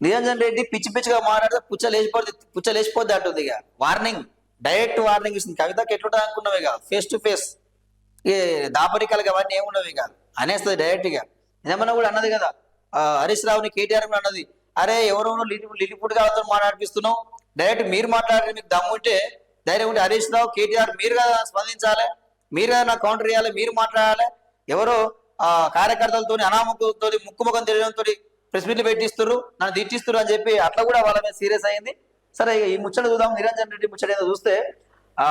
నిరంజన్ రెడ్డి పిచ్చి పిచ్చిగా మాట్లాడితే పుచ్చ లేచిపోద్ది పుచ్చ లేచిపోద్ది అంటుంది ఇక. వార్నింగ్ డైరెక్ట్ వార్నింగ్ ఇస్తుంది. కవితకి ఎట్లుంటుంది అనుకున్నావు ఇక? ఫేస్ టు ఫేస్ ఏ దాపరికాలు అవన్నీ ఏమున్నవి కాదు అనేస్తుంది డైరెక్ట్గా ఏమన్నా కూడా అన్నది కదా. హరీష్ రావుని కేటీఆర్ కూడా అన్నది. అరే ఎవరెవరో లిలి లిలిపుట్ గారితో మాట్లాడిపిస్తున్నావు. డైరెక్ట్ మీరు మాట్లాడారు మీకు దమ్ము ఉంటే ధైర్యం ఉంటే హరీష్ రావు కేటీఆర్ మీరు కదా స్పందించాలి. మీరు కదా నాకు కౌంటర్ చేయాలి మీరు మాట్లాడాలి. ఎవరో ఆ కార్యకర్తలతో అనామకులతో ముక్కు ముఖం తెలియడంతో ప్రెస్ మీట్లు పెట్టిస్తారు నన్ను తిట్టిస్తారు అని చెప్పి అట్లా కూడా వాళ్ళ మీద సీరియస్ అయింది. సరే ఈ ముచ్చట చూద్దాం. నిరంజన్ రెడ్డి ముచ్చట ఏదో చూస్తే ఆ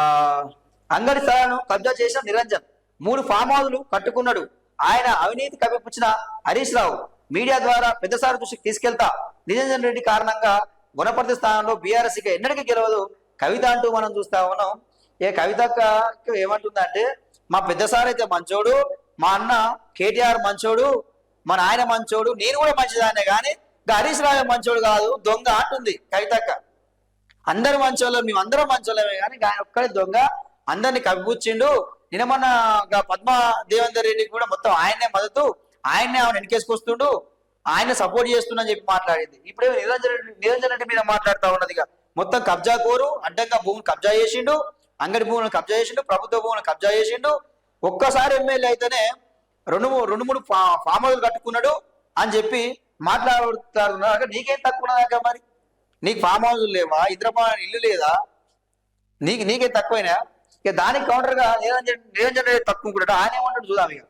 అంగడి స్థలాలను కబ్జా చేసిన నిరంజన్ మూడు ఫామ్ హౌస్లు కట్టుకున్నాడు. ఆయన అవినీతి కప్పిపుచ్చిన హరీష్ రావు మీడియా ద్వారా పెద్దసారి దృష్టికి తీసుకెళ్తా. నిరంజన్ రెడ్డి కారణంగా గుణపర్తి స్థానంలో బీఆర్ఎస్ ఇక ఎన్నటికీ గెలవదు. కవిత అంటూ మనం చూస్తా ఉన్నాం. ఏ కవిత ఏమంటుందంటే మా పెద్దసారి అయితే మంచోడు మా అన్న కేటీఆర్ మంచోడు మన ఆయన మంచోడు నేను కూడా మంచిదాన్నే కానీ ఇంకా హరీష్ రాజు మంచోడు కాదు దొంగ అంటుంది కవితక్క. అందరు మంచోళ్ళు మేము అందరం మంచోళ్ళమే కానీ ఆయన ఒక్కడే దొంగ. అందరిని కప్పిపుచ్చిండు నిన్న మొన్న పద్మ దేవేందర్ రెడ్డికి కూడా మొత్తం ఆయన్నే మద్దతు ఆయన్నే ఆమె వెనకేసుకొస్తుండు. ఆయన సపోర్ట్ చేస్తుండని చెప్పి మాట్లాడింది. ఇప్పుడే నిరంజన్ రెడ్డి నిరంజన్ రెడ్డి మీద మాట్లాడుతూ ఉన్నది మొత్తం కబ్జా కోరు అడ్డంగా భూములు కబ్జా చేసిండు. అంగడి భూములను కబ్జా చేసిండు ప్రభుత్వ భూములను కబ్జా చేసిండు. ఒక్కసారి ఎమ్మెల్యే అయితేనే రెండు రెండు మూడు ఫామ్ హౌస్ కట్టుకున్నాడు అని చెప్పి మాట్లాడుతారు. నీకేం తక్కువ ఉన్నదాకా మరి? నీకు ఫామ్ హౌస్ లేవా హైదరాబాద్ ఇల్లు లేదా? నీకు నీకే తక్కువైనా? ఇక దానికి కౌంటర్గా నిరంజన్ నిరంజన్ రెడ్డి తక్కువ కూడా ఆయన ఏమంటాడు చూద్దాం ఇక.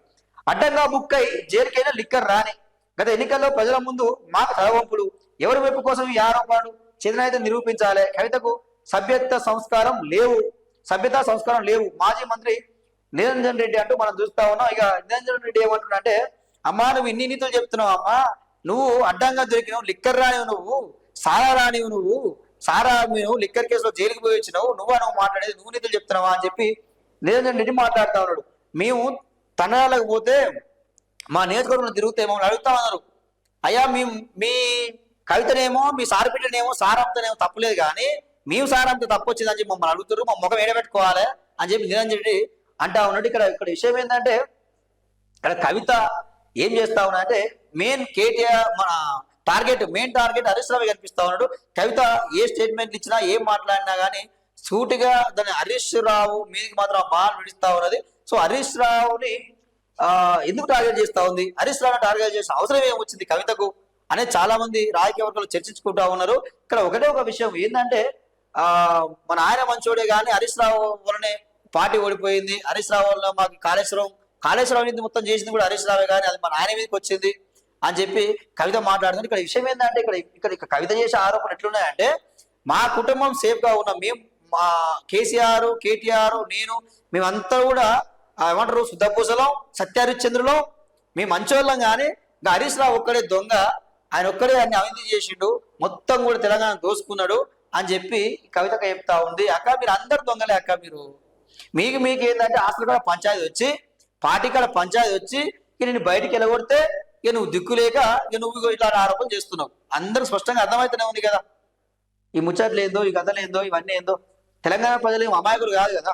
అడ్డంగా బుక్ అయి జైలుకైనా లిక్కర్ రాని గత ఎన్నికల్లో ప్రజల ముందు మాకు తలవంపులు. ఎవరి వైపు కోసం ఈ ఆరోపణలు చేతనైతే నిరూపించాలి. కవితకు సభ్యత్వ సంస్కారం లేవు. సభ్యత సంస్కారం లేవు. మాజీ మంత్రి నిరంజన్ రెడ్డి అంటూ మనం చూస్తా ఉన్నాం. ఇక నిరంజన్ రెడ్డి ఏమంటున్నా అంటే అమ్మా నువ్వు ఇన్ని నీతులు చెప్తున్నావు అమ్మా. నువ్వు అడ్డంగా దొరికినావు. లిక్కర్ రానివు నువ్వు. సారా రానివు నువ్వు. సారా నువ్వు లిక్కర్ కేసులో జైలుకి పోయి వచ్చినావు. నువ్వు నువ్వు మాట్లాడేది నువ్వు నీతులు చెప్తున్నావా? అని చెప్పి నిరంజన్ రెడ్డి మాట్లాడుతా ఉన్నాడు. మేము తనలకు పోతే మా నియోజకవర్గంలో తిరుగుతే మమ్మల్ని అడుగుతా ఉన్నారు. అయ్యా మీ మీ కవితనేమో మీ సారపిట్టనేమో సారంతనేమో తప్పులేదు కానీ మేము సారంత తప్పు వచ్చిందని చెప్పి మమ్మల్ని అడుగుతారు మా ముఖం ఏడబెట్టుకోవాలి అని చెప్పి నిరంజన్ రెడ్డి అంటా ఉన్నాడు. ఇక్కడ ఇక్కడ విషయం ఏంటంటే ఇక్కడ కవిత ఏం చేస్తా ఉన్నా అంటే మెయిన్ కేటీఆర్ మన target main target Harish Rao కనిపిస్తా ఉన్నాడు. కవిత ఏ స్టేట్మెంట్ ఇచ్చినా ఏం మాట్లాడినా గానీ సూటిగా దాని హరీష్ రావు మీదకి మాత్రం బాల్ విడిస్తా ఉన్నది. సో హరీష్ రావుని ఆ ఎందుకు టార్గెట్ చేస్తా ఉంది? హరీష్ రావు టార్గెట్ చేసిన అవసరం ఏమొచ్చింది కవితకు? అనేది చాలా మంది రాజకీయ వర్గాలు చర్చించుకుంటా ఉన్నారు. ఇక్కడ ఒకటే ఒక విషయం ఏంటంటే ఆ మన ఆయన మంచోడే కానీ హరీష్ రావు వలనే పార్టీ ఓడిపోయింది. హరీష్ రావు వల్ల మాకు కాళేశ్వరం కాళేశ్వరం అనేది మొత్తం చేసింది కూడా హరీష్ రావే కానీ అది మన ఆయన మీదకి వచ్చింది అని చెప్పి కవిత మాట్లాడుతుంది ఇక్కడ విషయం ఏంటంటే ఇక్కడ ఇక్కడ కవిత చేసే ఆరోపణలు ఎట్లున్నాయంటే మా కుటుంబం సేఫ్గా ఉన్న మేము మా కేసీఆర్ కేటీఆర్ నేను మేమంతా కూడా ఏమంటారు శుద్ధపూసలం సత్యహరిశ్చంద్రులం మేము మంచోళ్ళం కానీ ఇంకా హరీష్ రావు ఒక్కడే దొంగ ఆయన ఒక్కడే అన్ని అవినీతి చేసిండు మొత్తం కూడా తెలంగాణ దోసుకున్నాడు అని చెప్పి కవిత చెప్తా ఉంది. అక్క మీరు అందరు దొంగలే అక్క మీరు. మీకు మీకు ఏంటంటే హాస్టల్ కూడా పంచాయతీ వచ్చి పార్టీ కూడా పంచాయతీ వచ్చి ఇక నేను బయటికి వెళ్ళగొడితే ఇక నువ్వు దిక్కు లేక ఇక నువ్వు ఇట్లా ఆరోపణ చేస్తున్నావు. అందరూ స్పష్టంగా అర్థమైతేనే ఉంది కదా. ఈ ముచ్చట్లు ఏందో ఈ కథలు ఏందో ఇవన్నీ ఏందో. తెలంగాణ ప్రజలు అమాయకులు కాదు కదా.